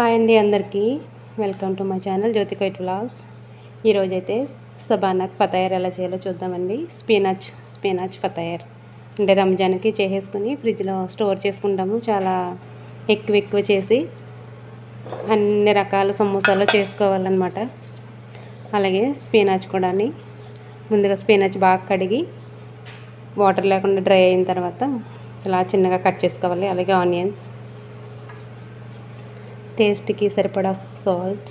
Hi అండి అందరికీ. Welcome to my channel Jyothi kite vlogs ఈరోజైతే సబానాక్ ఫతాయర్ ఎలా చేయాలో చూద్దామండి. స్పినాచ్ స్పినాచ్ ఫతయర్ అంటే రంజాన్కి చేసేసుకుని ఫ్రిడ్జ్లో స్టోర్ చేసుకుంటాము. చాలా ఎక్కువ ఎక్కువ చేసి అన్ని రకాల సమోసాలు చేసుకోవాలన్నమాట. అలాగే స్పినాచ్ కూడా ముందుగా స్పినాచ్ బాగా కడిగి వాటర్ లేకుండా డ్రై అయిన తర్వాత ఇలా చిన్నగా కట్ చేసుకోవాలి. అలాగే ఆనియన్స్. టేస్ట్కి సరిపడా salt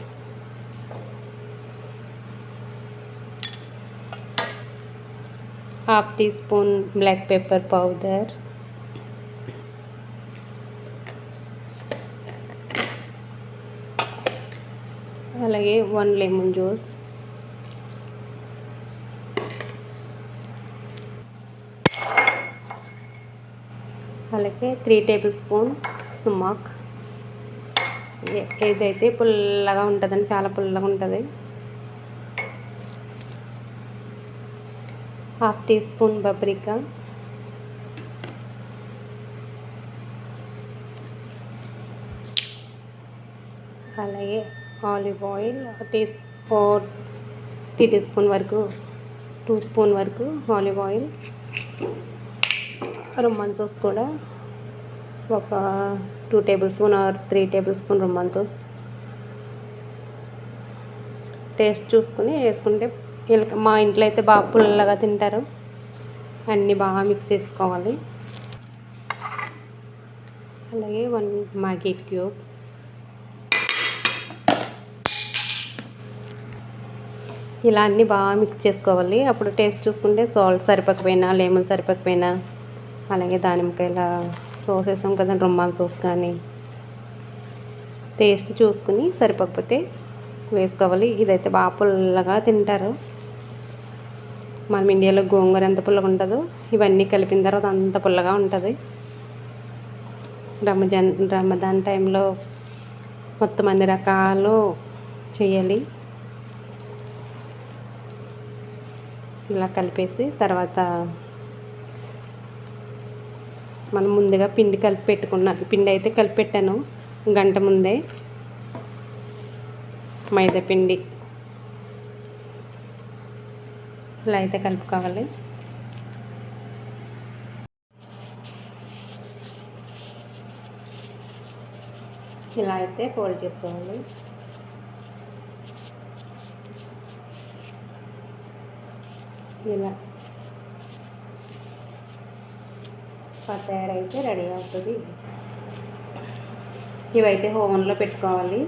half teaspoon black pepper powder అలాగే వన్ లెమన్ జ్యూస్ అలాగే త్రీ టేబుల్ స్పూన్ సుమాక్ ఏదైతే పుల్లగా ఉంటుందని చాలా పుల్లగా ఉంటుంది. హాఫ్ టీ స్పూన్ బబ్రికా అలాగే olive oil tea four tea teaspoon వరకు టూ స్పూన్ వరకు ఆలివ్ ఆయిల్. రొమ్మన్ సోస్ కూడా ఒక two tablespoon or three tablespoon రుమ్మన్ sauce taste చూసుకుని వేసుకుంటే వీళ్ళకి మా ఇంట్లో అయితే బాగా పుల్లగా తింటారు. అన్నీ బాగా మిక్స్ చేసుకోవాలి. అలాగే వన్ మ్యాగీ క్యూబ్ ఇలా అన్నీ బాగా మిక్స్ చేసుకోవాలి. అప్పుడు టేస్ట్ చూసుకుంటే సాల్ట్ సరిపోకపోయినా లెమన్ సరిపోకపోయినా అలాగే దానిమ్మకాయల సోస్ వేసాం కదా రుమ్మాల సోస్ కానీ. టేస్ట్ చూసుకుని సరిపోకపోతే వేసుకోవాలి. ఇదైతే బాగా పుల్లగా తింటారు. మనం ఇండియాలో గోంగూర ఎంత పుల్లగా ఉంటుందో ఇవన్నీ కలిపిన తర్వాత అంత పుల్లగా ఉంటుంది. రమజాన్ రమదాన్ టైంలో మొత్తం అన్ని రకాలు చేయాలి. ఇలా కలిపేసి తర్వాత మనం ముందుగా పిండి కలిపి పెట్టుకున్నాను పిండి అయితే కలిపి పెట్టాను. గంట ముందే మైదా పిండి. ఇలా అయితే కలుపుకోవాలి. ఇలా అయితే ఫోల్డ్ చేసుకోవాలి. ఇలా. తయారైతే రెడీ అవుతుంది. ఇవైతే ఓవెన్లో పెట్టుకోవాలి.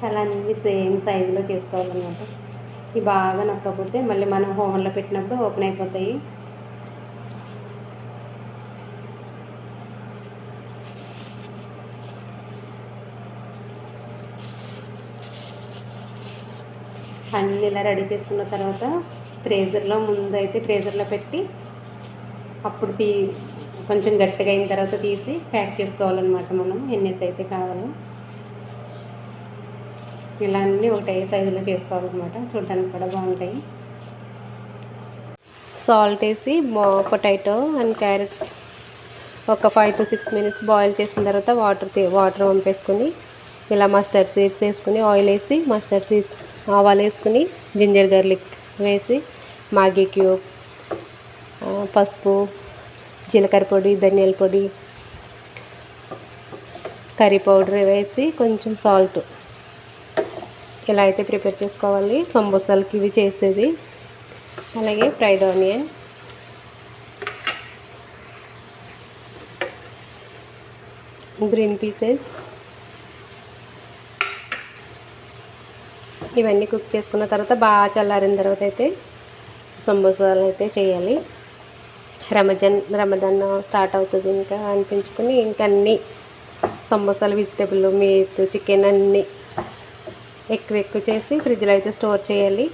చాలా అన్ని సేమ్ సైజులో చేసుకోవాలన్నమాట. ఇవి బాగా నక్కకపోతే మళ్ళీ మనం ఓవెన్లో పెట్టినప్పుడు ఓపెన్ అయిపోతాయి. అన్నీ ఇలా రెడీ చేసుకున్న తర్వాత ఫ్రేజర్లో ముందు అయితే ఫ్రేజర్లో పెట్టి అప్పుడు తీ కొంచెం గట్టిగా అయిన తర్వాత తీసి ప్యాక్ చేసుకోవాలన్నమాట మనం. ఎన్నేసి అయితే కావాలో. ఇలా అన్నీ ఒకటే సైజులో చేసుకోవాలన్నమాట. చూడడానికి కూడా బాగుంటాయి. సాల్ట్ వేసి పొటాటో అండ్ క్యారెట్స్ ఒక five to six minutes boil చేసిన తర్వాత వాటర్ వాటర్ వంపేసుకొని ఇలా మస్టర్డ్ సీడ్స్ వేసుకుని ఆయిల్ వేసి మస్టర్డ్ సీడ్స్ ఆవాలు వేసుకుని జింజర్ గార్లిక్ వేసి మాగీ క్యూబ్ పసుపు జీలకర్ర పొడి ధనియాల పొడి కర్రీ పౌడర్ వేసి కొంచెం సాల్ట్. ఇలా అయితే ప్రిపేర్ చేసుకోవాలి. సమోసాలకి ఇవి చేసేది. అలాగే ఫ్రైడ్ ఆనియన్. Green pieces. ఇవన్నీ కుక్ చేసుకున్న తర్వాత బాగా చల్లారిన తర్వాత అయితే సమోసాలు అయితే చేయాలి. రమజాన్ రమజాన్ స్టార్ట్ అవుతుంది ఇంకా అనిపించుకొని ఇంకా అన్నీ సమోసాలు వెజిటేబుల్ మీట్ చికెన్ అన్నీ ఎక్కువ ఎక్కువ చేసి ఫ్రిడ్జ్లో అయితే స్టోర్ చేయాలి.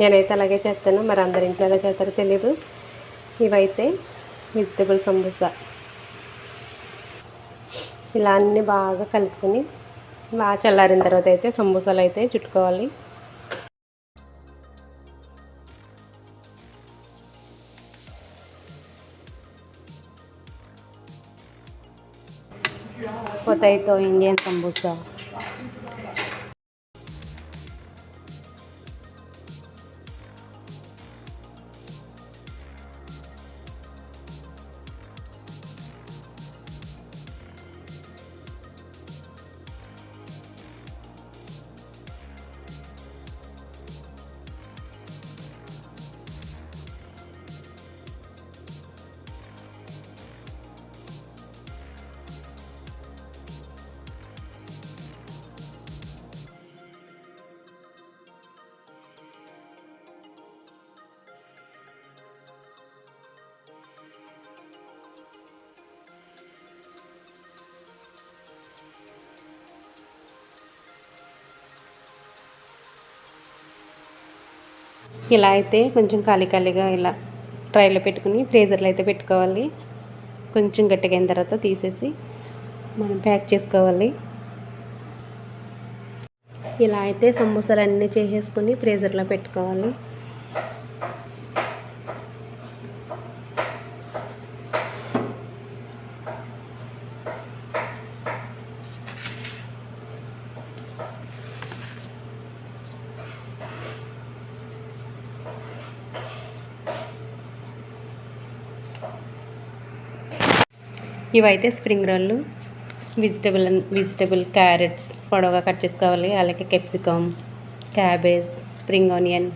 నేనైతే అలాగే చేస్తాను. మరి అందరి ఇంట్లో ఎలా చేస్తారో తెలియదు ఇవైతే వెజిటేబుల్ సమోసా. ఇలా అన్నీ బాగా కలుపుకొని బాగా చల్లారిన తర్వాత అయితే సమోసాలు అయితే చుట్టుకోవాలి. కొత్త ఇండియన్ సంబూసా ఇలా అయితే కొంచెం ఖాళీ ఖాళీగా ఇలా ట్రైలో పెట్టుకుని ఫ్రీజర్లో అయితే పెట్టుకోవాలి. కొంచెం గట్టిగా అయిన తర్వాత తీసేసి మనం ప్యాక్ చేసుకోవాలి. ఇలా అయితే సమోసాలు అన్నీ చేసేసుకుని ఫ్రీజర్లో పెట్టుకోవాలి. ఇవైతే స్ప్రింగ్ రోళ్ళు వెజిటబుల్ వెజిటబుల్ క్యారెట్స్ పొడవుగా కట్ చేసుకోవాలి. అలాగే capsicum cabbage spring onion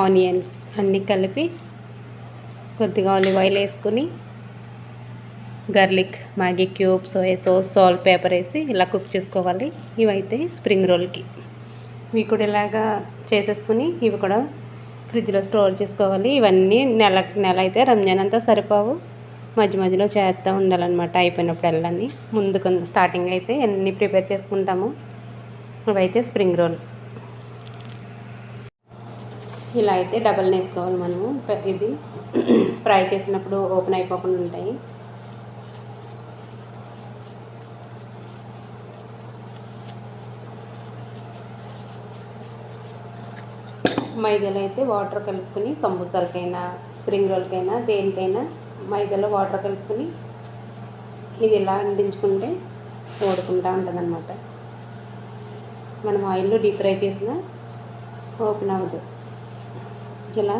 onion అన్నీ కలిపి కొద్దిగా ఆలివ్ ఆయిల్ వేసుకుని garlic Maggi cube soya sauce salt pepper వేసి ఇలా కుక్ చేసుకోవాలి. ఇవైతే స్ప్రింగ్ రోల్కి ఇవి కూడా ఇలాగా చేసేసుకుని ఇవి కూడా ఫ్రిడ్జ్లో స్టోర్ చేసుకోవాలి. ఇవన్నీ నెల నెల అయితే రంజాన్ అంతా సరిపోవు. మధ్య మధ్యలో చేస్తూ ఉండాలన్నమాట. అయిపోయినప్పుడు వెళ్ళని ముందు స్టార్టింగ్ అయితే అన్నీ ప్రిపేర్ చేసుకుంటాము ఇవైతే స్ప్రింగ్ రోల్ ఇలా అయితే డబల్ వేసుకోవాలి మనము. ఇది ఫ్రై చేసినప్పుడు ఓపెన్ అయిపోకుండా ఉంటాయి. మైదాలో అయితే వాటర్ కలుపుకొని సంబూసాలకైనా స్ప్రింగ్ రోల్కైనా దేనికైనా మైదాలో వాటర్ కలుపుకొని ఇది ఇలా అందించుకుంటే ఓడుకుంటూ ఉంటుందన్నమాట. మనం ఆయిల్లో డీప్ ఫ్రై చేసినా ఓపెన్ అవ్వదు ఇలా